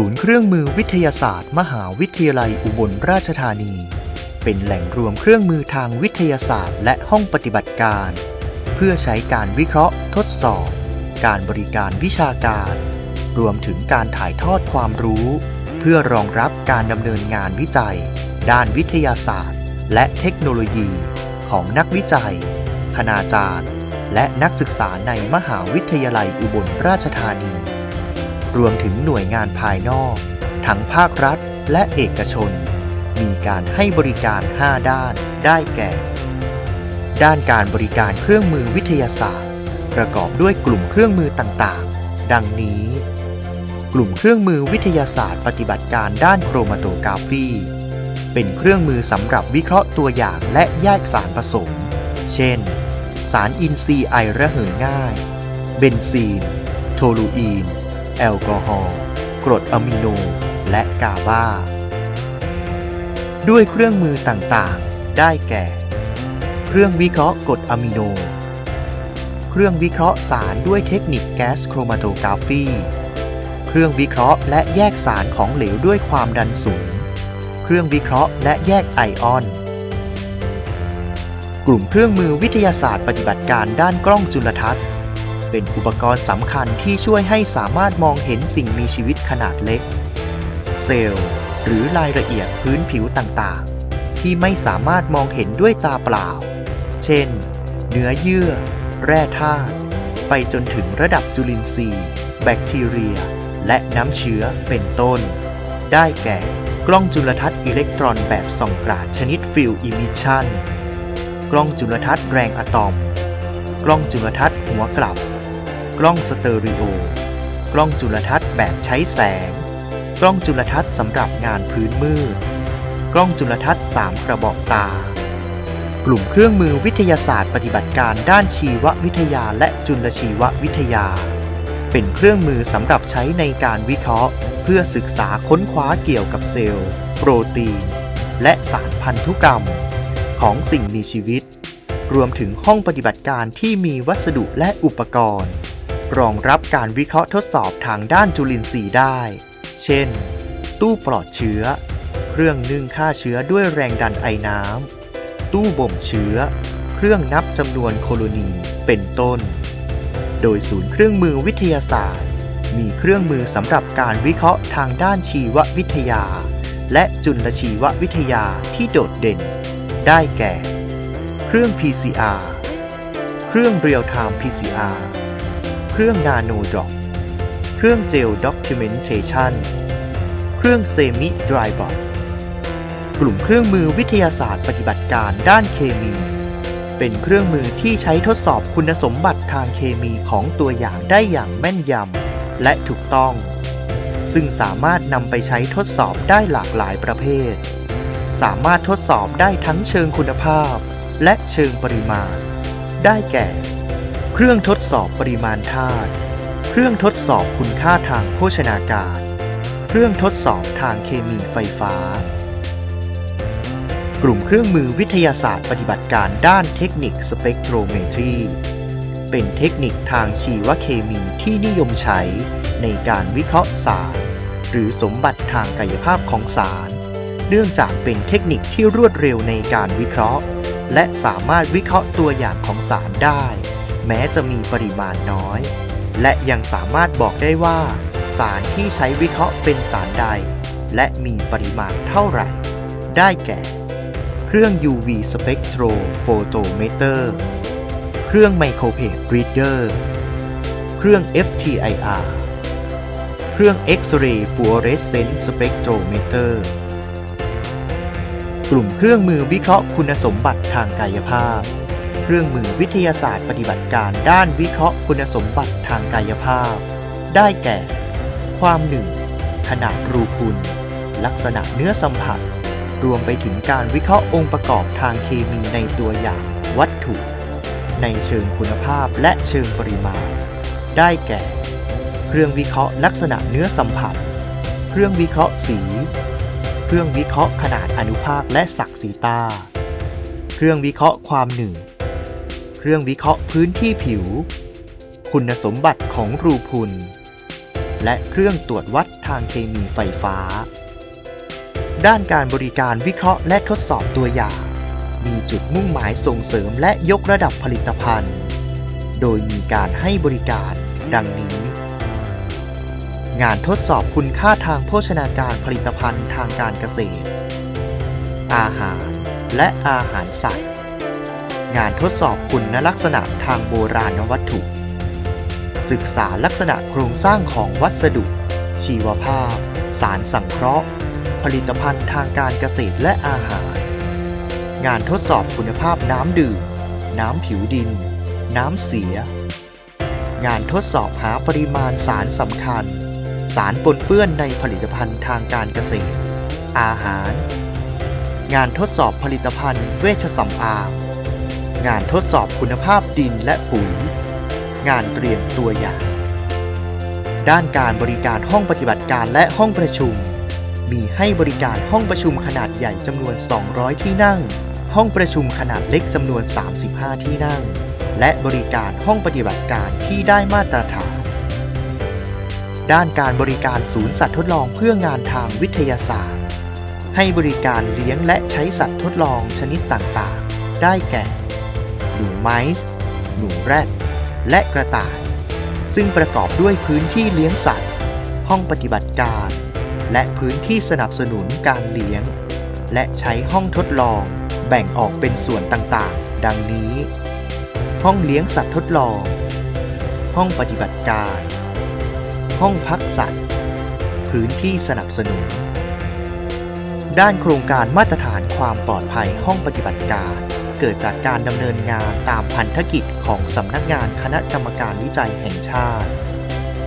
ศูนย์เครื่องมือวิทยาศาสตร์ มหาวิทยาลัยอุบลราชธานี เป็นแหล่งรวมเครื่องมือทางวิทยาศาสตร์ และห้องปฏิบัติการ เพื่อใช้การวิเคราะห์ ทดสอบ การบริการวิชาการ รวมถึงการถ่ายทอดความรู้ เพื่อรองรับการดำเนินงานวิจัย ด้านวิทยาศาสตร์ และเทคโนโลยี ของนักวิจัย คณาจารย์ และนักศึกษาในมหาวิทยาลัยอุบลราชธานี รวมถึงหน่วยงานภายนอก ทั้งภาครัฐและเอกชน มีการให้บริการ 5 ด้านได้แก่ ด้านการบริการเครื่องมือวิทยาศาสตร์ ประกอบด้วยกลุ่มเครื่องมือต่างๆ ดังนี้ กลุ่มเครื่องมือวิทยาศาสตร์ ปฏิบัติการด้านโครมาโตกราฟีเป็นเครื่องมือสำหรับวิเคราะห์ตัวอย่างและแยกสารผสม เช่น สารอินทรีย์ไอระเหยง่าย เบนซีน โทลูอีน แอลกอฮอล์กรดอะมิโน และกาบาด้วยเครื่องมือต่างๆ ได้แก่ เครื่องวิเคราะห์กรดอะมิโน เครื่องวิเคราะห์สารด้วยเทคนิคแก๊สโครมาโตกราฟีเครื่องวิเคราะห์และแยกสารของเหลวด้วยความดันสูง เครื่องวิเคราะห์และแยกไอออน กลุ่มเครื่องมือวิทยาศาสตร์ปฏิบัติการด้านกล้องจุลทรรศน์ เป็นอุปกรณ์สำคัญที่ช่วยให้สามารถมองเห็นสิ่งมีชีวิตขนาดเล็ก เซลล์ หรือรายละเอียดพื้นผิวต่างๆ ที่ไม่สามารถมองเห็นด้วยตาเปล่า เช่น เนื้อเยื่อ แร่ธาตุไปจนถึงระดับจุลินทรีย์ แบคทีเรีย และน้ำเชื้อเป็นต้น ได้แก่กล้องจุลทรรศน์อิเล็กตรอนแบบส่องกราดชนิดฟิลอิมิชชันกล้องจุลทรรศน์แรงอะตอม กล้องจุลทรรศน์หัวกลับ กล้องสเตอริโอ กล้องจุลทรรศน์แบบใช้แสง กล้องจุลทรรศน์สำหรับงานพื้นมืด กล้องจุลทรรศน์3กระบอกตา กลุ่มเครื่องมือวิทยาศาสตร์ปฏิบัติการด้านชีววิทยาและจุลชีววิทยา เป็นเครื่องมือสำหรับใช้ในการวิเคราะห์ เพื่อศึกษาค้นคว้าเกี่ยวกับเซลล์ โปรตีน และสารพันธุกรรม ของสิ่งมีชีวิตรวมถึงห้องปฏิบัติการที่มีวัสดุและอุปกรณ์ รองรับการวิเคราะห์ทดสอบทางด้านจุลินทรีย์ได้ เช่น ตู้ปลอดเชื้อ เครื่องนึ่งฆ่าเชื้อด้วยแรงดันไอน้ำ ตู้บ่มเชื้อ เครื่องนับจำนวนโคโลนี เป็นต้น โดยศูนย์เครื่องมือวิทยาศาสตร์ มีเครื่องมือสำหรับการวิเคราะห์ทางด้านชีววิทยา และจุลชีววิทยาที่โดดเด่น ได้แก่ เครื่อง PCR เครื่อง Real Time PCR เครื่อง Nano Drop เครื่อง Gel Documentation เครื่อง Semi Dry Bot กลุ่มเครื่องมือวิทยาศาสตร์ปฏิบัติการด้านเคมี เป็นเครื่องมือที่ใช้ทดสอบคุณสมบัติทางเคมีของตัวอย่างได้อย่างแม่นยำและถูกต้อง ซึ่งสามารถนำไปใช้ทดสอบได้หลากหลายประเภท สามารถทดสอบได้ทั้งเชิงคุณภาพ และเชิงปริมาณ ได้แก่ เครื่องทดสอบปริมาณธาตุ เครื่องทดสอบคุณค่าทางโภชนาการ เครื่องทดสอบทางเคมีไฟฟ้า กลุ่มเครื่องมือวิทยาศาสตร์ปฏิบัติการด้านเทคนิคสเปกโทรเมตรี เป็นเทคนิคทางชีวเคมีที่นิยมใช้ในการวิเคราะห์สาร หรือสมบัติทางกายภาพของสาร เนื่องจากเป็นเทคนิคที่รวดเร็วในการวิเคราะห์ และสามารถวิเคราะห์ตัวอย่างของสารได้ แม้จะมีปริมาณน้อย และยังสามารถบอกได้ว่า สารที่ใช้วิเคราะห์เป็นสารใด และมีปริมาณเท่าไหร่ ได้แก่ เครื่อง UV Spectrophotometer เครื่อง Micropage Reader เครื่อง FTIR เครื่อง X-ray Fluorescence Spectrometer กลุ่มเครื่องมือวิเคราะห์คุณสมบัติทางกายภาพ เครื่องมือวิทยาศาสตร์ปฏิบัติการด้านวิเคราะห์คุณสมบัติทางกายภาพ ได้แก่ ความหนึ่งขนาดรูพุนลักษณะเนื้อสัมผัส รวมไปถึงการวิเคราะห์องค์ประกอบทางเคมีในตัวอย่างวัตถุ ในเชิงคุณภาพและเชิงปริมาณ ได้แก่ เครื่องวิเคราะห์ลักษณะเนื้อสัมผัส เครื่องวิเคราะห์สี เครื่องวิเคราะห์ขนาดอนุภาคและศักดิ์สีตา เครื่องวิเคราะห์ความหนืด เครื่องวิเคราะห์พื้นที่ผิว คุณสมบัติของรูพุน และเครื่องตรวจวัดทางเคมีไฟฟ้า ด้านการบริการวิเคราะห์และทดสอบตัวอย่าง มีจุดมุ่งหมายส่งเสริมและยกระดับผลิตภัณฑ์ โดยมีการให้บริการดังนี้ งานทดสอบคุณค่าทางโภชนาการผลิตภัณฑ์ทางการเกษตร อาหารและอาหารสัตว์ งานทดสอบคุณลักษณะทางโบราณวัตถุ ศึกษาลักษณะโครงสร้างของวัสดุ ชีวภาพ สารสังเคราะห์ ผลิตภัณฑ์ทางการเกษตรและอาหาร งานทดสอบคุณภาพน้ำดื่ม น้ำผิวดิน น้ำเสีย งานทดสอบหาปริมาณสารสำคัญ สารปนเปื้อนในผลิตภัณฑ์ทางการเกษตร อาหาร งานทดสอบผลิตภัณฑ์เวชสำอาง งานทดสอบคุณภาพดินและปุ๋ย งานเตรียมตัวอย่าง ด้านการบริการห้องปฏิบัติการและห้องประชุม มีให้บริการห้องประชุมขนาดใหญ่จำนวน 200 ที่นั่ง ห้องประชุมขนาดเล็กจำนวน 35 ที่นั่ง และบริการห้องปฏิบัติการที่ได้มาตรฐาน ด้านการบริการศูนย์สัตว์ทดลองเพื่องานทางวิทยาศาสตร์ ให้บริการเลี้ยงและใช้สัตว์ทดลองชนิดต่างๆ ได้แก่ หนูไม้หนูแรด และกระต่าย ซึ่งประกอบด้วยพื้นที่เลี้ยงสัตว์ ห้องปฏิบัติการ และพื้นที่สนับสนุนการเลี้ยง และใช้ห้องทดลองแบ่งออกเป็นส่วนต่างๆ ดังนี้ ห้องเลี้ยงสัตว์ทดลอง ห้องปฏิบัติการ ห้องพักสัตว์ พื้นที่สนับสนุน ด้านโครงการมาตรฐานความปลอดภัยห้องปฏิบัติการ เกิดจากการดำเนินงานตามพันธกิจของสำนักงานคณะกรรมการวิจัยแห่งชาติ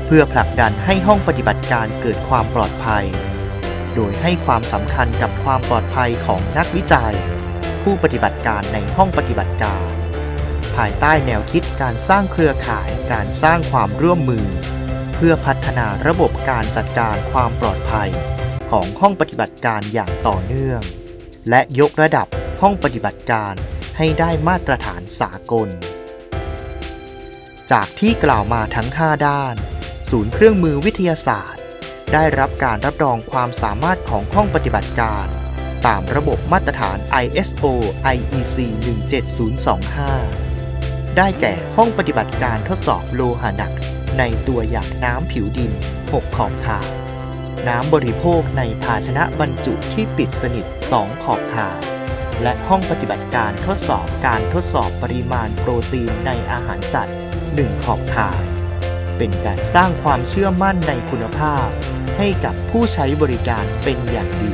เพื่อผลักดันให้ห้องปฏิบัติการเกิดความปลอดภัย โดยให้ความสำคัญกับความปลอดภัยของนักวิจัย ผู้ปฏิบัติการในห้องปฏิบัติการ ภายใต้แนวคิดการสร้างเครือข่ายการสร้างความร่วมมือ เพื่อพัฒนาระบบการจัดการความปลอดภัย ของห้องปฏิบัติการอย่างต่อเนื่อง และยกระดับห้องปฏิบัติการ ให้ได้มาตรฐานสากล จากที่กล่าวมาทั้ง 5 ด้าน ศูนย์เครื่องมือวิทยาศาสตร์ ได้รับการรับรองความสามารถของห้องปฏิบัติการ ตามระบบมาตรฐาน ISO IEC 17025 ได้แก่ห้องปฏิบัติการทดสอบโลหะหนักในตัวอย่างน้ำผิวดิน 6 ขอบขายน้ำบริโภคในภาชนะบรรจุที่ปิดสนิท 2 ขอบขาย และห้องปฏิบัติการทดสอบการทดสอบปริมาณโปรตีนในอาหารสัตว์ 1 ขอบข่าย เป็นการสร้างความเชื่อมั่นในคุณภาพ ให้กับผู้ใช้บริการเป็นอย่างดี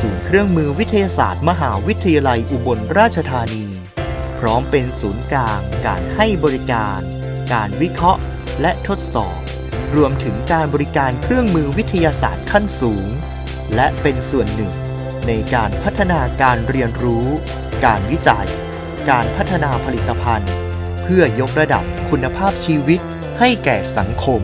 ศูนย์เครื่องมือวิทยาศาสตร์ มหาวิทยาลัยอุบลราชธานี พร้อมเป็นศูนย์กลางการให้บริการ การวิเคราะห์ และทดสอบ รวมถึงการบริการเครื่องมือวิทยาศาสตร์ขั้นสูง และเป็นส่วนหนึ่ง ในการพัฒนาการเรียนรู้ การวิจัย การพัฒนาผลิตภัณฑ์ เพื่อยกระดับคุณภาพชีวิตให้แก่สังคม